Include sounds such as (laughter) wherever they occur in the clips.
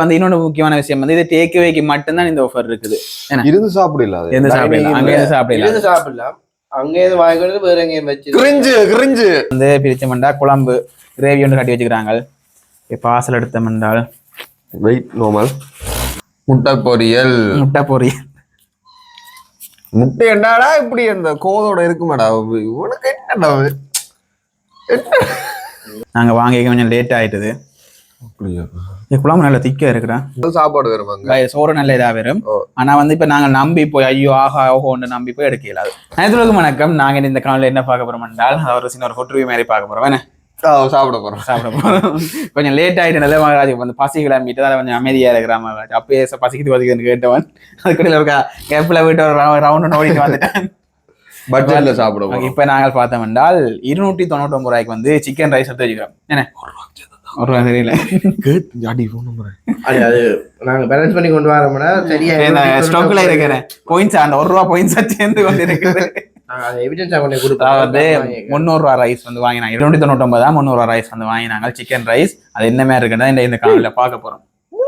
வந்து இன்னொரு முக்கியமான விஷயம் வந்து இது டேக் அவேக்கு மட்டும்தான் இந்த ஆஃபர் இருக்குது. இருந்து சாப்பிடல எந்த சாப்பிடலாம் அங்க இருந்து சாப்பிடலாம் இருந்து சாப்பிடலாம் அங்க இருந்து வாங்கிக்கிறது வேற எங்கேயும் வச்சு கிரிஞ்சு கிரிஞ்சு. வந்து பிரிச்சமெண்டா குழம்பு கிரேவி ஒன்று கட்டி வச்சுக்கிறாங்க. பார்சல் எடுத்தமென்றால் வெயிட் நார்மல் முட்டை பொரியல். முட்டை பொரி முட்டை என்னடா இப்படி அந்த கோதோட இருக்குமாடா? உனக்கு என்னடா? நாங்கள் வாங்கி கொஞ்சம் லேட் ஆயிட்டுது. குழம்பு நல்ல திக்கா இருக்குடா. சாப்பாடு வருவாங்க க- சோறு நல்ல இதா வரும். ஆனா வந்து இப்ப நாங்க நம்பி போய் ஐயோ ஆஹா ஓஹோன்னு நம்பி போய் எடுக்க இயலாது அனைத்துலகம் வணக்கம். நாங்க இந்த காலையில என்ன பார்க்க போறோம் என்றால் ஒரு சின்ன ஒரு ஃபுட் ரிவ்யூ மாதிரி பார்க்க போறோம். என்ன? சாப்பிட போறோம். சாப்பிட போறோம். கொஞ்சம் லேட் ஆயிட்டு நல்ல மகாராஜ் வந்து பசி கிளம்பிட்டு தான் கொஞ்சம் அமைதியா இருக்கிற மகாராஜ் அப்பயே பசிக்குது பசிக்குதுன்னு கேட்டவன். அதுக்குள்ள ஒரு கேப்ல போயிட்டு ஒரு ரவுண்ட் ஓடிட்டு வந்துட்டேன். பட்ஜெட்ல சாப்பிட போறோம். இப்ப நாங்கள் பார்த்தோம் என்றால் இருநூற்றி தொண்ணூற்றி ஒன்பது ரூபாய்க்கு வந்து சிக்கன் ரைஸ் எடுத்து வச்சுக்கிறோம். என்ன? ஒரு தெரியல. அடி. அது நாங்க பேலன்ஸ் பண்ணி கொண்டு வரோம்னா சரியா ஸ்டாக்ல இருக்கிறேன். பாயிண்ட்ஸ் அந்த ஒரு ரூபா பாயிண்ட்ஸ் சேர்ந்து கொண்டு இருக்குது நாங்க அதை எவிடன்ஸா கொண்டு கொடுப்போம். அதாவது முந்நூறு ரூபா ரைஸ் வந்து வாங்கினாங்க. இருநூத்தி தொண்ணூத்தி ஒன்பது தான் முந்நூறு ரூபா ரைஸ் வந்து வாங்கினாங்க. சிக்கன் ரைஸ் அது என்ன மாதிரி இருக்குன்னா இந்த இந்த காலையில பார்க்க போறோம்.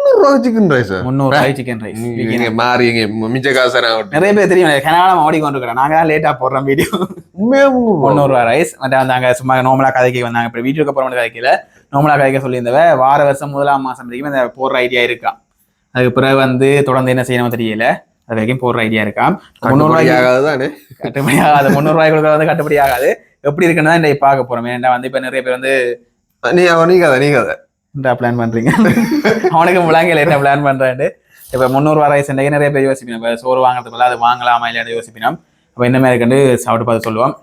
முந்நூறு ரூபா சிக்கன் ரைஸ் முந்நூறு ரூபாய் சிக்கன் ரைஸ் நீங்க மாறி எங்க மிச்ச காசு நான் நிறைய பேர் தெரியும் கனகாலம் ஓடிக்கொண்டு இருக்கிறோம் நாங்க தான் லேட்டா போடுறோம் வீடியோ உண்மையா முந்நூறு ரூபா? முந்நூறு ரூபா ரைஸ் மற்ற வந்து அங்க சும்மா நார்மலா கதைக்கு வந்தாங்க. இப்போ வீடியோக்கு அப்புறம் கதைக்கல. நார்மலா கதைக்க சொல்லியிருந்தவ வார வருஷம் முதலாம் மாசம் வரைக்கும் இந்த போடுற ஐடியா இருக்கா அதுக்கு பிறகு வந்து தொடர்ந்து என்ன செய்யணும் தெரியல. அது வரைக்கும் போடுற ஐடியா இருக்கா முந்நூறு கட்டுப்படி ரூபாய்க்கு ஆகாதுதானே கட்டுப்படி ஆகாது. முந்நூறு ரூபாய் கொடுக்க வந்து கட்டுப்படி ஆகாது. எப்படி இருக்குன்னு தான் இன்றைக்கு பார்க்க போறோம். ஏன்னா வந்து இப்ப நிறைய பேர் வந்து நீ நீ கதை நீ கதை. என்ன பிளான் பண்றீங்க? அவனுக்கு முழங்கையில் என்ன பிளான் பண்றான்னு இப்ப முந்நூறுவா ரைஸ் இன்றைக்கு நிறைய பேர் யோசிப்பினோம் இப்ப சோறு வாங்குறதுக்குள்ள அது வாங்கலாமா இல்லையா யோசிப்பினோம் அப்ப என்ன மாதிரி கண்டு சாப்பிட்டு பார்த்து சொல்லுவோம்.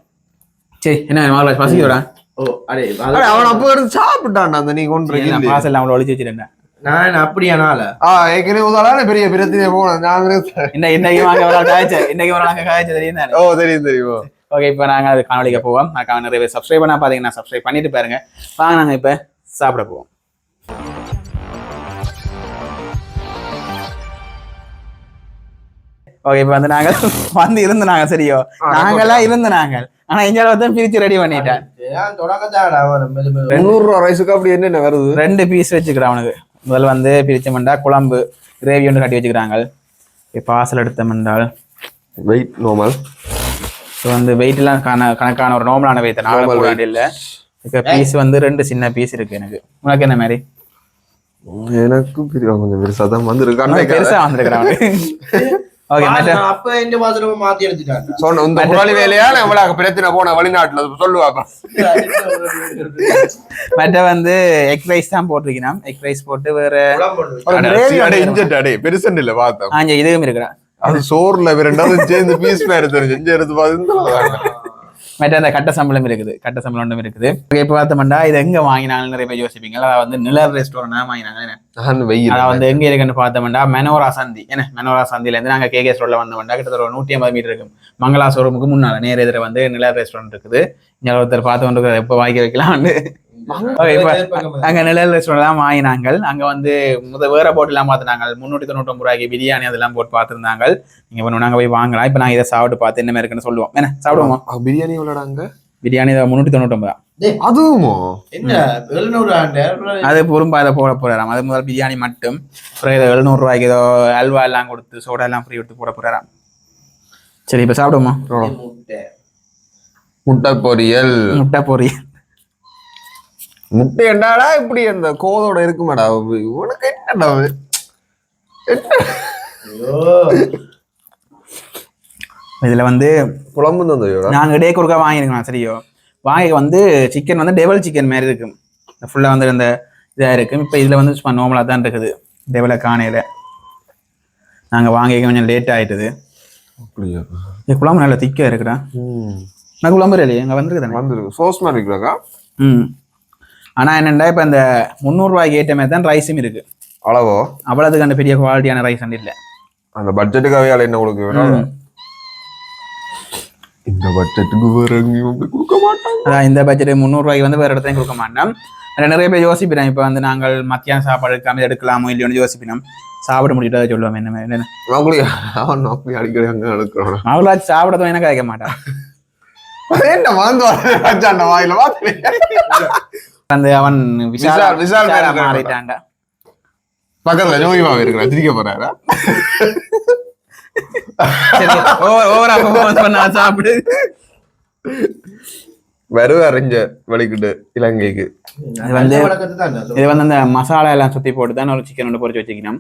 சரி என்ன மகளா பசிக்கிறா ஓ அடே அவன் அப்ப எடுத்து சாப்பிட்டான்டா அந்த நீ கொண்டு பாசல் அவங்கள ஒழிச்சு வச்சிருந்தேன் நான் அப்படியானால? ஆ ஏற்கனவே உதாரண பெரிய பிரச்சனையே போனேன் நான். இந்த இன்னைக்கு வாங்க ஒரு காய்ச்ச இன்னைக்கு ஒரு நாள் காய்ச்ச தெரியும் ஓ தெரியும் தெரியும் ஓகே இப்போ நாங்க அது காணொலிக்க போவோம். நான் நிறைய பேர் சப்ஸ்கிரைப் பண்ணா பாத்தீங்கன்னா சப்ஸ்கிரைப் பண்ணிட்டு பாருங்க. வாங்க நாங்க இப்ப சாப்பிட போவோம். ஓகே இப்போ வந்து நாங்க (laughs) வந்து இருந்து நாங்க சரியோ நாங்கெல்லாம் இருந்து நாங்கள் ஆனா இங்க வந்து பிரிச்சு ரெடி பண்ணிட்டேன். நான் தொடக்கத்தாடா வரும் மெது மெது. முந்நூறு ரூபா ரைஸுக்கு அப்படி என்னென்ன வருது? ரெண்டு பீஸ் வச்சுக்கிறான் அவனுக்கு. முதல்ல வந்து பிரிச்ச மண்டா குழம்பு கிரேவி ஒன்று கட்டி வச்சுக்கிறாங்க. இப்போ பார்சல் எடுத்த மண்டால் வெயிட் நார்மல் இப்போ வந்து வெயிட்லாம் கண கணக்கான ஒரு நார்மலான வெயிட் நாங்கள் Normal போட இல்லை. இப்போ பீஸ் வந்து ரெண்டு சின்ன பீஸ் இருக்கு எனக்கு. உனக்கு என்ன மாதிரி? எனக்கு பெரிய கொஞ்சம் பெருசா தான் வந்திருக்கு உனக்கு அன்னைக்கு அப்ப இந்த பாத்ரூம் மாத்தி எடுத்துட்டாங்க? சொன்ன இந்த குரலி வேலையா எவ்வளவு பிரச்சனை போன வெளிநாட்டுல சொல்லுவாங்க மற்ற வந்து எக் ரைஸ் தான் போட்டிருக்கணும் எக் ரைஸ் போட்டு வேற இன்ஜெட் அடே பெருசன் இல்ல பார்த்தோம் இதுவும் இருக்கிறான். அது சோறுல ரெண்டாவது சேர்ந்து பீஸ் மாதிரி தெரிஞ்சு எடுத்து பார்த்து மற்ற அந்த கட்ட சம்பளம் இருக்குது கட்ட சம்பளம் ஒன்றும் இருக்குது. இப்போ பார்த்தோம்னா இது எங்க வாங்கினாலும் நிறைய பேர் யோசிப்பீங்க அதாவது வந்து நிலர் ரெஸ்டாரண்ட் வாங்கினாங்க அதாவது வந்து எங்க இருக்குன்னு பார்த்தோம்னா மெனோரா சந்தி என்ன? மெனோரா சந்தில இருந்து நாங்க கேகேஸ் ரோட்ல வந்தோம்னா கிட்டத்தட்ட ஒரு நூற்றி ஐம்பது மீட்டர் இருக்கும். மங்களா ஷோரூமுக்கு முன்னால நேர் எதிர வந்து நிலர் ரெஸ்டாரண்ட் இருக்குது. இங்க ஒருத்தர் பார்த்து கொண்டு எப்போ வாங்கி வைக்கலாம்னு. Okay, இப்ப அங்க நிழல் ரெஸ்டாரண்ட் தான் வாங்கினாங்க அங்க வந்து முத வேற போட்டு எல்லாம் பார்த்துனாங்க முன்னூத்தி தொண்ணூற்றி ரூபாய்க்கு பிரியாணி அதெல்லாம் போட்டு பார்த்துருந்தாங்க நீங்க வேணும் நாங்க போய் வாங்கலாம். இப்ப நாங்க இதை சாப்பிட்டு பார்த்து என்ன இருக்குன்னு சொல்லுவோம். என்ன? சாப்பிடுவோமா? பிரியாணி எவ்வளோடாங்க பிரியாணி முன்னூத்தி தொண்ணூற்றி அதுவுமோ? அது பொறும்பா அதை போட போறாராம். அது முதல் பிரியாணி மட்டும். அப்புறம் ஏதோ எழுநூறு ரூபாய்க்கு ஏதோ அல்வா எல்லாம் கொடுத்து சோடா எல்லாம் ஃப்ரீ கொடுத்து போட போறாராம். சரி இப்ப சாப்பிடுவோமா? முட்டை. முட்டை பொரியல். முட்டை பொரி முட்டை என்னடா இப்படி அந்த கோதோட இருக்குமாடா? உனக்கு என்னடா இதுல வந்து குழம்பு தந்தையோட நாங்க இடையே கொடுக்க வாங்கிருக்கோம் சரியோ. வாங்கி வந்து சிக்கன் வந்து டெவல் சிக்கன் மாதிரி இருக்கும் ஃபுல்லா வந்து அந்த இதா இருக்கும் இப்ப இதுல வந்து சும்மா நார்மலா தான் இருக்குது. டெவலை காணையில. நாங்க வாங்கி கொஞ்சம் லேட் ஆயிட்டுது. அப்படியா? இது குழம்பு நல்லா திக்கா இருக்குடா. ம். நான் குழம்பு இல்லையே அங்க வந்துருக்குதானே? வந்துருக்கு. சோஸ் மாதிரி இருக்கிறாக்கா ம். ஆனா என்னண்டா இப்ப இந்த முந்நூறுரூவாய்க்கு ஏற்ற மாதிரி தான் ரைஸும் இருக்கு. அளவோ? அவ்வளவுக்கு அந்த பெரிய குவாலிட்டியான ரைஸ் வந்து இல்லை. அந்த பட்ஜெட்டுக்காக வேலை என்ன கொடுக்க வேணும்? இந்த பட்ஜெட்டுக்கு வேற கொடுக்க மாட்டாங்க. அதான் இந்த பட்ஜெட் முந்நூறுரூவாய்க்கு வந்து வேறு இடத்தையும் கொடுக்க மாட்டோம். நிறைய பேர் யோசிப்பினோம் இப்போ வந்து நாங்கள் மத்தியானம் சாப்பாடு எடுக்காம எடுக்கலாமோ இல்லையோன்னு யோசிப்பினோம் சாப்பிட அதை சொல்லுவோம். என்ன என்ன அடிக்கடி அங்க எடுக்கிறோம் அவங்களாச்சும் சாப்பிடதும் எனக்கு கேட்க மாட்டான். (laughs) என்ன வச்சாண்ட வாயில பாத்து (laughs) வந்து அவன் விஷால் விஷால், மேல மாறிட்டான்டா பக்கத்துல ஜோதிமா இருக்கிறா திரிக்க போறாரா? சரி ஓவரா பெர்ஃபார்மன்ஸ் பண்ணா சாப்பிடு. வருவார் இங்க வலிக்கிட்டு இலங்கைக்கு. வந்து- இது வந்து அந்த மசாலா எல்லாம் சுத்தி போட்டு தான் ஒரு சிக்கன் ஒன்று பொரிச்சு வச்சுக்கணும்.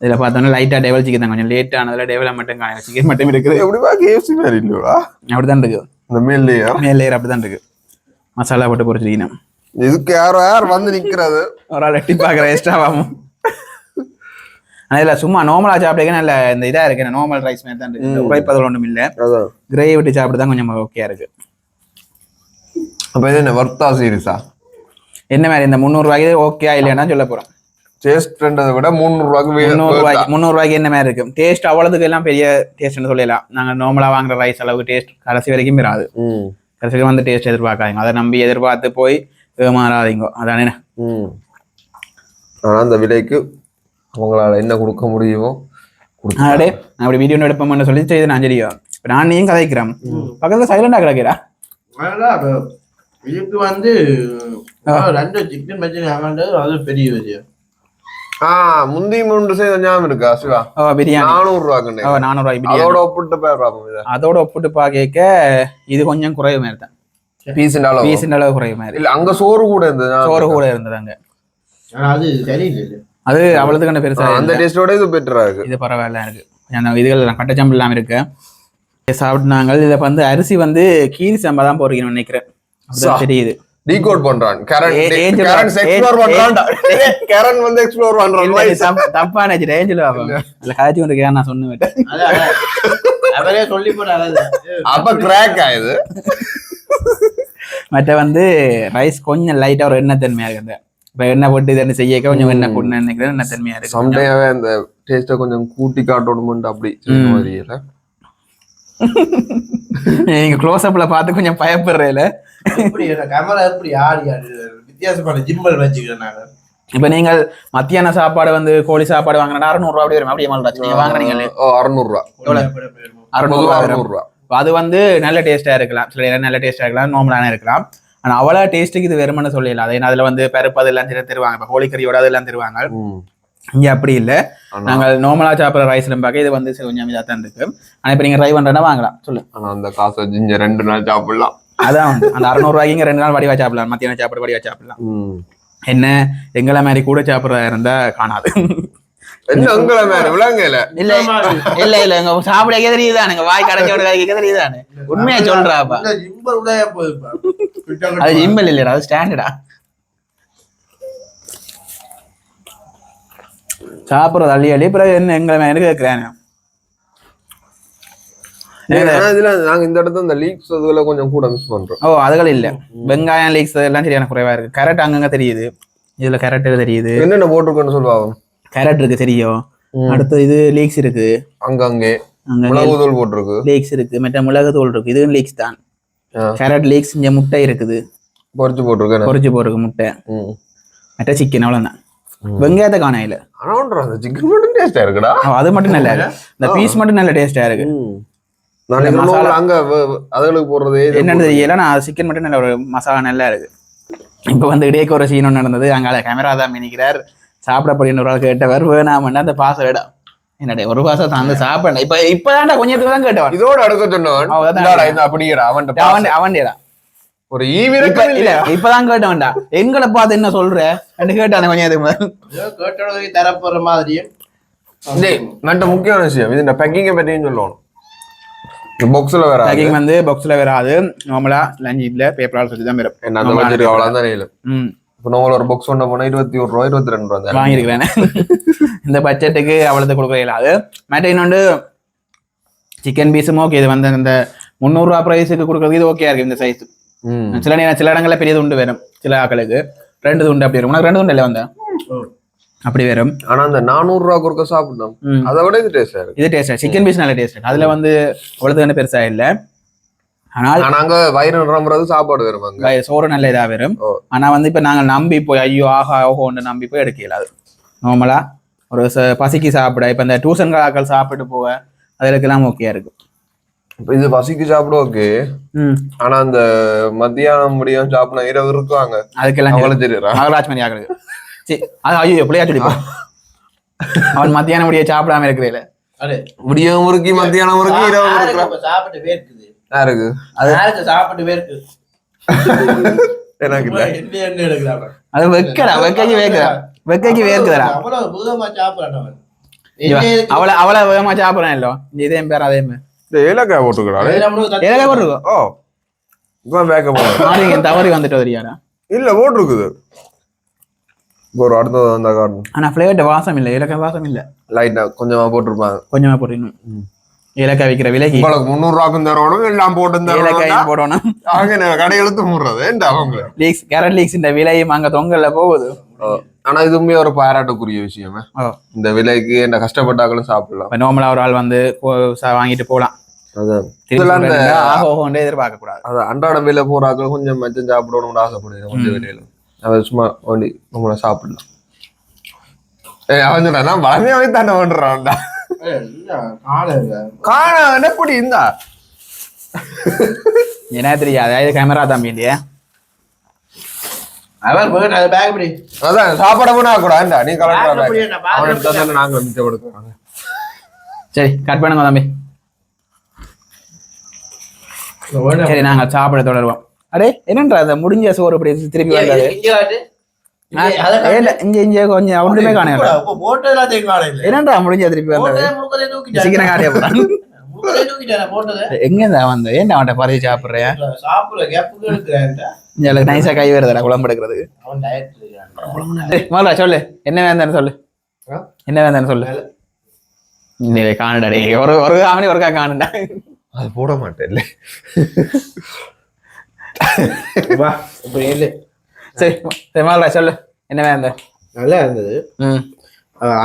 இதுல பார்த்தோன்னா லைட்டா டெவல் சிக்கன் தான். கொஞ்சம் லேட் ஆனதுல டெவலப் மட்டும் சிக்கன் மட்டும் இருக்குது. எப்படிப்பா கேஎஃப்சி மாதிரி இல்லையா அப்படிதான் இருக்கு. இந்த மேல்லையா மேல் லேயர் அப்படிதான் இருக்கு. மசாலா போட்டு பொரிச்சிருக்கணும் இதுக்கு யாரோ யார் வந்து நிக்கிறது? ஒரு ஆள் எட்டி பார்க்குற எக்ஸ்ட்ராவாகும் ஆனால் இதில் சும்மா நார்மலாக சாப்பிடுங்க நல்ல இந்த இதாக இருக்கு நார்மல் ரைஸ் மாதிரி தான் இருக்கு. உரைப்பதில் ஒன்றும் இல்லை. கிரேவி விட்டு சாப்பிட்டு தான் கொஞ்சம் ஓகேயா இருக்கு. அப்ப இது என்ன வர்த்தா சீரிஸா என்ன மாதிரி இந்த முந்நூறுவாய்க்கு ஓகே இல்லைன்னா சொல்ல போகிறோம் டேஸ்ட்ன்றதை விட முந்நூறு ரூபாய்க்கு முந்நூறுவாய்க்கு முந்நூறுவாய்க்கு என்ன மாதிரி இருக்கு? டேஸ்ட் அவ்வளோதுக்கு எல்லாம் பெரிய டேஸ்ட்னு சொல்லலாம். நாங்கள் நார்மலாக வாங்குற ரைஸ் அளவுக்கு டேஸ்ட் கடைசி வரைக்கும் வராது. ம். கடைசி வந்து டேஸ்ட் எதிர்பார்க்காதீங்க. அதை நம்பி எதிர்பார்த்து போய் ஏமாறாதீங்க. அதானே? ம். ஆனா அந்த விலைக்கு உங்களால என்ன கொடுக்க முடியுமோ கொடுத்து- அடே நான் அப்படி வீடியோ எடுப்போம்னு சொல்லி செய்து நான் சரியா இப்போ நான் நீயும் கதைக்கிறேன் பக்கத்தில் சைலண்டாக கிடக்கிறா? இதுக்கு வந்து ரெண்டு சிக்கன் வச்சிருக்காங்கன்றது அது பெரிய விஷயம் ஆ முந்தி மூன்று செய்த ஞாபகம் இருக்கா சிவா? ஓ பிரியாணி. நானூறு ரூபாய்க்கு ஓ நானூறுவாய் பிரியாணி. அதோட ஒப்பிட்டு அதோட ஒப்பிட்டு பார்க்க இது கொஞ்சம் குறைவு மாதிரி தான். பீஸ் அளவு பீஸின் அளவு குறைவு மாதிரி. இல்ல அங்க சோறு கூட இருந்தது? சோறு கூட இருந்தது அங்க ஆனா அது சரியில்லை அது அவ்வளவுக்கு கண்ட பெருசா அந்த. டேஸ்டோட இது பெட்டரா இருக்கு. இது பரவாயில்ல இருக்கு. அந்த இதுகள் கட்டச்சம்பு இல்லாம இருக்கு. சாப்பிட்டாங்க இதை வந்து அரிசி வந்து கீரி சம்பா தான் போறீங்கன்னு நினைக்கிறேன். தெரியுது. டீகோட் பண்றான். Karan angel explore பண்றான்டா. (laughs) கரண் வந்து எக்ஸ்ப்ளோர் பண்றான். தப்பு- நினைச்சு ரேஞ்சில் அதுல காய்ச்சி கொண்டு நான் சொன்னேன். அவரே சொல்லி போறாரு அப்ப கிராக் ஆயுது (laughs) மற்ற வந்து ரைஸ் கொஞ்சம் லைட்டா ஒரு எண்ணெய் தன்மையா இருக்குது. இப்ப எண்ணெய் போட்டு இதை செய்ய கொஞ்சம் எண்ணெய் போட்டு நினைக்கிறேன் எண்ணெய் தன்மையா இருக்கு கொஞ்சம். சம்டையாவே அந்த டேஸ்ட கொஞ்சம் கூட்டி காட்டணும்னு அப்படி. மாதிரியில (laughs) நீங்க க்ளோஸ் அப்ல பார்த்து கொஞ்சம் பயப்படுறேல. கேமரா எப்படி ஆடி ஆடி? வித்தியாசமான ஜிம்பல் வச்சுக்கிறேன் நாங்க இப்ப நீங்கள் மத்தியான சாப்பாடு வந்து கோழி சாப்பாடு வாங்கினா அறுநூறு ரூபா அப்படி வரும். அப்படியே மால்ராஜ் நீங்க வாங்குறீங்க ஓ அறுநூறு ரூபா. அறுநூறு அது வந்து நல்ல டேஸ்டா இருக்கலாம். சில நேரம் நல்ல டேஸ்டா இருக்கலாம் நார்மலான இருக்கலாம். ஆனா அவ்வளோ டேஸ்ட்டுக்கு இது வெறுமனு சொல்லலாம் அதே அதுல வந்து பருப்பு அதெல்லாம் தருவாங்க. இப்போ கோழிக்கறியோட அதெல்லாம் தருவாங்க. இங்க அப்படி இல்ல. நாங்கள் நார்மலா சாப்பிட்ற ரைஸ்ல பார்க்க இது வந்து கொஞ்சம் இதாக தான் இருக்கு. ஆனா இப்ப நீங்க ட்ரை பண்றேன்னா வாங்கலாம். சொல்லு. அந்த காசை வச்சு இங்க ரெண்டு நாள் சாப்பிடலாம். அதான் அந்த அறுநூறு ரூபாய்க்கு இங்க ரெண்டு நாள் வடிவா சாப்பிடலாம். மத்தியானம் சாப்பாடு வடிவா சாப்பிடலாம். என்ன? எங்களை மாதிரி கூட சாப்பிட்றதா இருந்தா காணாது. என்ன உங்களை மேல விளங்கல இல்ல இல்ல இல்ல எங்க சாப்பிடக்கே தெரியுதா எங்க வாய் கடைச்சோட கதைக்க தெரியுதானே உண்மையா சொல்றாப்பா. அது இம்பல் இல்லடா அது ஸ்டாண்டர்டா சாப்பிட்றது அள்ளி அள்ளி. பிறகு என்ன எங்களை மேல கேட்கிறேன் இதுல நாங்க இந்த இடத்துல இந்த லீக்ஸ் இதுல கொஞ்சம் கூட மிஸ் பண்றோம். ஓ அதுகள் இல்ல. வெங்காயம் லீக்ஸ் எல்லாம் சரியான குறைவா இருக்கு. கேரட் அங்கங்க தெரியுது. இதுல கேரட் தெரியுது. என்னென்ன போட்டிருக்கோன்னு சொல்லுவாங்க கேரட் இருக்கு தெரியும். அடுத்து இது லீக்ஸ் இருக்கு. அங்கங்கே அங்க மிளகு தூள் போட்டிருக்கு. லீக்ஸ் இருக்கு. மற்ற மிளகு தூள் இருக்கு. இதுவும் லீக்ஸ் தான். கேரட் லீக்ஸ் இங்க முட்டை இருக்குது. பொரிச்சு போட்டிருக்கு பொரிச்சு போறதுக்கு முட்டை. மற்ற சிக்கன் அவ்வளவுதான். வெங்காயத்தை காண இல்ல அந்த சிக்கன் மட்டும் டேஸ்டா இருக்குடா. அது மட்டும் நல்லா இருக்கு. இந்த பீஸ் மட்டும் நல்ல டேஸ்டா இருக்கு. அங்க அதுகளுக்கு போடுறதே என்னன்னு தெரியல. நான் சிக்கன் மட்டும் நல்ல ஒரு மசாலா நல்லா இருக்கு. இப்போ வந்து இடையே ஒரு சீன் ஒன்று நடந்தது அங்கால கேமரா தான் மினிக்கிறார். சாப்பிடப்படின்னு ஒரு ஆள் கேட்டவர் வேணாமன்னா அந்த பாசம் இடம் என்னடே ஒரு பாசம் தான் அந்த சாப்பிட இப்ப இப்பதான்டா கொஞ்சத்துக்கு தான் கேட்டவன். இதோட அடுக்க சொன்னவன் அப்படிங்கிற அவன் அவன் அவன்டா ஒரு ஈவிரக்கம் இல்ல இப்பதான் கேட்டவன்டா. எங்களை பார்த்து என்ன சொல்ற? கேட்டானே கொஞ்சம். கேட்டோட தரப்போற மாதிரியே டேய் மற்ற முக்கியமான விஷயம். இது இந்த பேக்கிங்கை பற்றியும் சொல்லணும். இந்த பாக்ஸ்ல வேற பேக்கிங் வந்து பாக்ஸ்ல வராது. நார்மலா லஞ்சிப்ல பேப்பரால் சொல்லி தான் வரும். என்ன அந்த பட்ஜெட் அவ்வளவுதான் இல்லை ம். இப்போ நம்ம ஒரு பாக்ஸ் ஒன்று போனா இருபத்தி ஒரு ரூபா இருபத்தி ரெண்டு ரூபா. வாங்கியிருக்கிறேன். இந்த பட்ஜெட்டுக்கு அவ்வளவு கொடுக்க இயலாது மற்ற இன்னொன்று சிக்கன் பீஸும் ஓகே இது வந்து இந்த முந்நூறுரூவா ப்ரைஸுக்கு கொடுக்குறது இது ஓகே இருக்கு இந்த சைஸ் ம். சில நேரம் சில இடங்களில் பெரிய துண்டு வரும். சில ஆக்களுக்கு ரெண்டு துண்டு அப்படி வரும். உனக்கு ரெண்டு துண்டு இல்லை வந்த? அப்படி வரும். ஆனா அந்த நானூறு ரூபா குறுக்க சாப்பிட்டோம் ம். அதை விட இது டேஸ்டா இருக்கு. இது டேஸ்ட் சிக்கன் பீஸ் நல்ல டேஸ்ட் அதுல வந்து அவ்வளவு பெருசா இல்லை. ஆனால் ஆனா அங்க வயிறு நிரம்புறது சாப்பாடு வரும் வய- சோறு நல்ல இதா வரும். ஆனா வந்து இப்ப நாங்க நம்பி போய் ஐயோ ஆஹா ஓஹோன்னு நம்பி போய் எடுக்க இயலாது நார்மலா ஒரு ச- பசிக்கு சாப்பிட இப்ப இந்த டியூஷன் கலாக்கள் சாப்பிட்டு போக அதுக்கெல்லாம் ஓகே இருக்கு. இப்ப இது பசிக்கு சாப்பிட ஓகே. ம். ஆனா அந்த மத்தியானம் முடியும் சாப்பிட இரவு இருக்குவாங்க அதுக்கெல்லாம் அவங்கள தெரியுறா நாகராஜ் மணி ஆகுது சரி அது ஐயோ எப்படியா சொல்லிப்பா? அவன் மத்தியானம் முடிய சாப்பிடாம இருக்கிறேன் அடே. விடியம் முறுக்கி மத்தியானம் முறுக்கி இரவு அப்ப சாப்பிட்டு யாருக்கு யாருக்கு? சாப்பிட்டு வேர்க்குது எனக்கு அது வெக்கடா வெக்கைக்கு வேக்குதா வெக்கைக்கு வேர்க்குதடா அவ்வளவு பூதமா சாப்பிடறான் இவன் அவளை அவளை வேகமா சாப்பிடறான் இல்லோ இதே பேர் அதே பேர். இந்த ஏலக்காய் தட்டி- ஏதாவது போட்டிருக்கோம் ஓ இப்போ பேக்க போடுறேன் மாறிங்க தவறி வந்துட்டு வரியாடா இல்ல போட்டிருக்குது. ஒரு அடுத்தது வந்தா காரணம். ஆனா ஃபிளேவர்ட்ட வாசம் இல்ல இலக்க வாசம் இல்ல. லைட்டா கொஞ்சமா போட்டிருப்பாங்க. கொஞ்சமா போட்டுக்கணும் இலக்காய் விற்கிற விலைக்கு. உங்களுக்கு முந்நூறு ரூபாய்க்கும் தரணும் எல்லாம் போட்டு ஏலக்காயும் போடணும். அவங்க நான் கடை எழுத்து மூடுறது ஏன்டா அவங்க லீக்ஸ் கேரட் லீக்ஸ் இந்த விலையும் அங்க தொங்கல்ல போகுது. ஆனா இதுவுமே ஒரு பாராட்டுக்குரிய விஷயமே. இந்த விலைக்கு என்ன கஷ்டப்பட்டாக்களும் சாப்பிடலாம். நார்மலா ஒரு ஆள் வந்து வாங்கிட்டு போலாம். இந்த- எதிர்பார்க்க கூடாது அன்றாட விலை போறாக்கள் கொஞ்சம் மச்சம் சாப்பிடணும்னு ஆசைப்படுறேன் கொஞ்சம் விலையில. அதை சும்மா வண்டி நம்மள சாப்பிடலாம். அவன் சொன்னா வளமையாவே தானே பண்றான்டா. காண எப்படி இருந்தா என்ன தெரியாது கேமரா தம்பி இல்லையா அவன் போயிட்டு அது பேக் பிடி அதான் சாப்பாட போனா கூட ஏன்டா நீ கலெக்டர் தானே நாங்க மிச்சம் கொடுக்குறோம். சரி கட் பண்ணுங்க தம்பி. சரி நாங்க சாப்பிட தொடருவோம். அடே என்னன்றா அந்த முடிஞ்ச சோறு இப்படி திருப்பி வந்தது இங்க இங்க, கொஞ்சம் ஒன்றுமே காணல இப்போ போட்டதெல்லாம் தெரியும் காலையில. என்னன்றா முடிஞ்ச திருப்பி வந்தது. சீக்கிரம் காட்டிய போறான். எங்க வந்த ஏன்டா அவன்கிட்ட பறிச்சு சாப்பிடுறியா சாப்பிடுற கேப்புக்கு எடுக்கிறான்டா. இங்க நைஸா கை வருதுடா குழம்பு எடுக்கிறது அவன் சொல்லு என்ன வேந்தான்னு சொல்லு ஆ? என்ன வேந்தான்னு சொல்லு வேலை. நீ காணுடா டேய் ஒரு ஒரு அவனி ஒருக்கா காணுடா அது போட மாட்டேன். சரி முதல்ல சொல்லு. என்ன வேந்த நல்லா இருந்தது.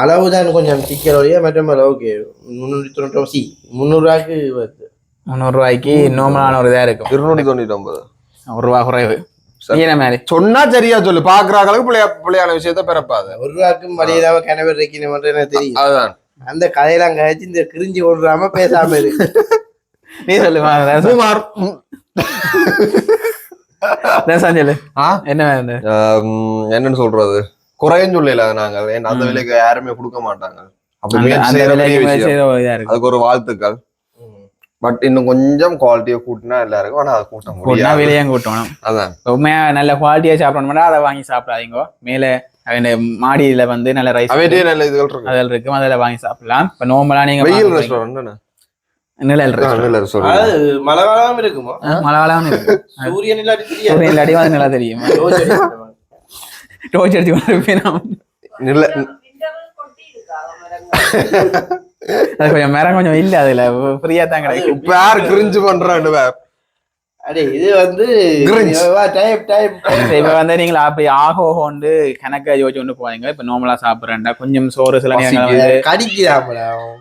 அளவு தான் கொஞ்சம் சிக்கல் வழியா மற்ற ஓகே முந்நூற்றி தொண்ணூற்றி சி. முந்நூறுரூவாய்க்கு வருது. முந்நூறு. ரூபாய்க்கு நோமலான ஒரு இதா இருக்கும் இருநூத்தி தொண்ணூத்தி ஒன்பது ஒரு ரூபா குறைவு சொன்னா சரியா சொல்லு. பாக்குறாங்களுக்கு பிள்ளைய பிள்ளையான விஷயத்த பிறப்பாது. ஒரு ரூபாய்க்கும் வழியிலாம கிணவர் வைக்கணும் எனக்கு தெரியும். அதுதான். அந்த கதையெல்லாம் கழிச்சு இந்த கிரிஞ்சி ஓடுறாம பேசாம இரு. (laughs) நீ சொல்லு என்னன்னு சொல்றது? குறையும் சொல்லல நாங்க ஏன்னா அந்த விலைக்கு யாருமே கொடுக்க மாட்டாங்க. இருக்கும் அதுக்கு ஒரு வாழ்த்துக்கள். பட் இன்னும் கொஞ்சம் குவாலிட்டியை கூட்டினா எல்லாருக்கும் ஆனா அதை கூட்ட முடியாது. விலையும் கூட்டணும் அதான். உண்மையா நல்ல குவாலிட்டியா சாப்பிடணும்னா அதை வாங்கி சாப்பிடாதீங்க. மேல மாடியில வந்து நல்ல ரைஸ் நல்ல இதுகள் இருக்கு. அதில் இருக்கும் அதில் வாங்கி சாப்பிடலாம். இப்ப நோம்பலா நீங்க நிழல் அதாவது மழை காலம் இருக்குமோ மழை இருக்கு. சூரியன் இல்லாட்டி தெரியாது. சூரியன் இல்லாட்டி அது நல்லா தெரியும்? ரோஸ் அடிக்கிறவன். டோச் அடிச்சு கொண்டு இருப்பேன் நான். இல்ல அது கொஞ்சம் மரம் கொஞ்சம் இல்ல அதுல. ஃப்ரீயா தான் கிடைக்கும். யார் கிரிஞ்சு பண்றான்னு அடே இது வந்து. டைப் டைப் இப்ப வந்து நீங்க அப்படி ஆகோகோண்டு கணக்கா யோசிச்சு கொண்டு போவீங்க இப்ப நார்மலா சாப்பிடுறேன்டா. கொஞ்சம் சோறு சில நேரங்கள் வந்து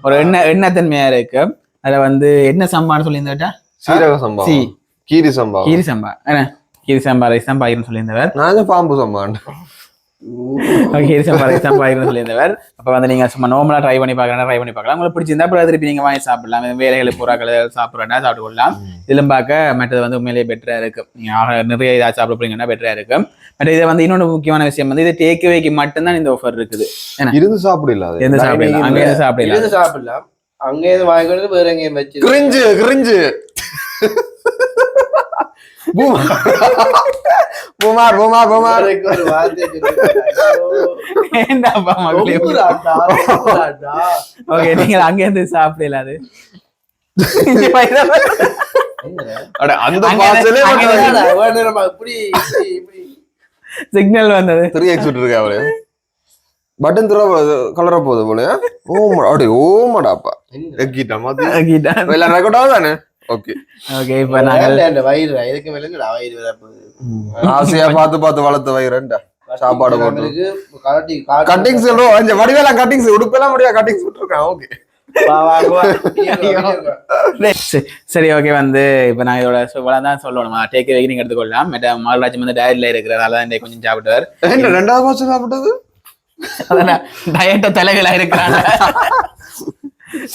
ஒரு எண்ணெய் எண்ணெய் தன்மையா இருக்கு. அதுல வந்து என்ன சம்பான்னு சொல்லியிருந்தா சீரக சம்பா. சி. கீரி சம்பா. கீரி சம்பா. என்ன? கீரி சம்பா ரைஸ் தான் பாயிரம் சொல்லியிருந்தவர். நான் பாம்பு சம்பான் கீரி சம்பா ரைஸ் தான் பாயிரம் சொல்லியிருந்தவர். அப்ப வந்து நீங்க சும்மா நார்மலா ட்ரை பண்ணி பார்க்கலாம் ட்ரை பண்ணி பார்க்கலாம். உங்களுக்கு பிடிச்சிருந்தா அப்புறம் திருப்பி நீங்க வாங்கி சாப்பிடலாம். வேலைகளை பூராக்களை சாப்பிட்றா சாப்பிட்டு கொள்ளலாம். இதிலும் பார்க்க மற்றது வந்து உண்மையிலேயே பெட்டரா இருக்கு. நீங்க ஆக நிறைய இதாக சாப்பிட போறீங்கன்னா பெட்டரா இருக்கு. பட் இது வந்து இன்னொன்று முக்கியமான விஷயம் வந்து இது டேக் அவேக்கு மட்டும்தான் இந்த ஆஃபர் இருக்குது. இருந்து சாப்பிடல அது. எந்த சாப்பிடலாம் அங்கே சாப்பிடலாம் இருந்து சாப்பிடலாம் அங்க இருந்து வாங்கிட்டு வேற எங்கேயும் வச்சு கிரிஞ்சு கிரிஞ்சு பூமார் பூமார் ஏண்டாப்பா மக்களே. ஓகே நீங்க அங்கே இருந்து சாப்பிடல அது அந்த பாசலே சிக்னல் வந்தது த்ரீ எக்ஸ் விட்டுருக்கா அவரு பட்டன் திற கலர போகுது போல ஓ அடே ஓமடாப்பா என்ன? எக்கிட்டா மாதிரி கீட்டான் எல்லாம் ரெக்கார்ட் ஆகுதானே? ஓகே ஓகே இப்ப நாங்கள் இந்த வயிறு இதுக்கு மேல என்னடா வயிறு வேற போகுது. ஆசையா பார்த்து பார்த்து வளர்த்த வயிறேன்டா சாப்பாடு போட்டு. கட்டிங்ஸ் கொஞ்சம் வடிவேலாம் கட்டிங்ஸ் உடுப்பெல்லாம் முடியாது கட்டிங்ஸ் விட்டுருக்கேன் ஓகே. (laughs) சரி, சரி ஓகே வந்து இப்ப நான் இதோட இவ்வளோ தான் சொல்லணும்? டேக் நீங்க எடுத்துக்கொள்ளலாம். மாலராஜ் வந்து டயட்ல இருக்கிறதால தான் கொஞ்சம் சாப்பிட்டுவார் என்ன ரெண்டாவது மாசம் சாப்பிட்டது? டயட்ட தலைகளா இருக்கிறாங்க.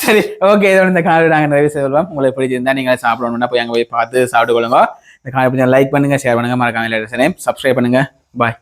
சரி ஓகே இதோட இந்த காணொலி நாங்கள் நிறைவு செய்வோம் உங்களுக்கு பிடிச்சிருந்தா நீங்க சாப்பிடணும்னா போய் அங்க போய் பார்த்து சாப்பிட்டு கொள்ளுங்க இந்த காணொலி லைக் பண்ணுங்க ஷேர் பண்ணுங்க. மறக்காம சப்ஸ்கிரைப் பண்ணுங்க. பாய்